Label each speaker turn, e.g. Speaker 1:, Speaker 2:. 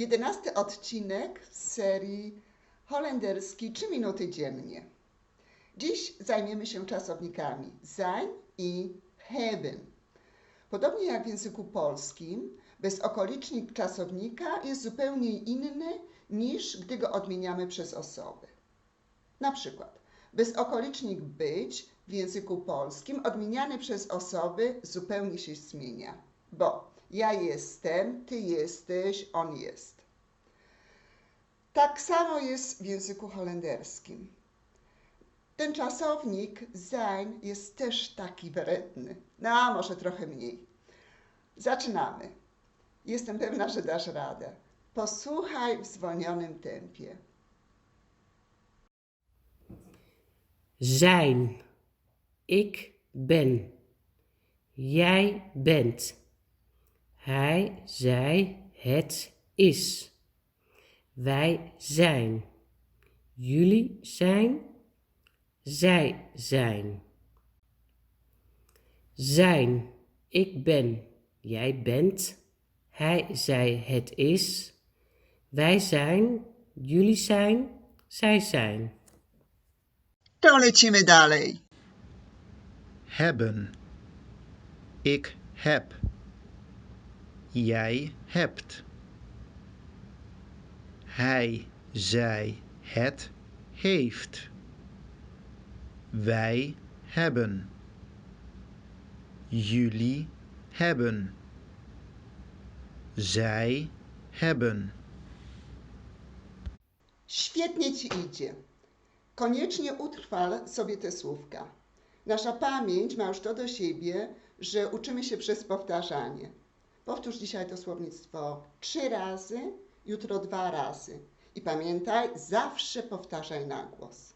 Speaker 1: Jedenasty odcinek z serii holenderski 3 minuty dziennie. Dziś zajmiemy się czasownikami sein i hebben. Podobnie jak w języku polskim, bezokolicznik czasownika jest zupełnie inny niż gdy go odmieniamy przez osoby. Na przykład bezokolicznik być w języku polskim odmieniany przez osoby zupełnie się zmienia, bo ja jestem, ty jesteś, on jest. Tak samo jest w języku holenderskim. Ten czasownik sein jest też taki wredny. No, a może trochę mniej. Zaczynamy. Jestem pewna, że dasz radę. Posłuchaj w zwolnionym tempie.
Speaker 2: Zijn. Ik ben. Jij bent. Hij, zij, het is. Wij zijn. Jullie zijn. Zij zijn. Zijn. Ik ben. Jij bent. Hij, zij, het is. Wij zijn. Jullie zijn. Zij zijn.
Speaker 1: To lecimy dalej.
Speaker 3: hebben. Ik heb. Jij hebt. Hij, zij, het heeft. Wij hebben. Jullie hebben. Zij hebben.
Speaker 1: Świetnie ci idzie. Koniecznie utrwal sobie te słówka. Nasza pamięć ma już to do siebie, że uczymy się przez powtarzanie. Powtórz dzisiaj to słownictwo trzy razy, jutro dwa razy. I pamiętaj, zawsze powtarzaj na głos.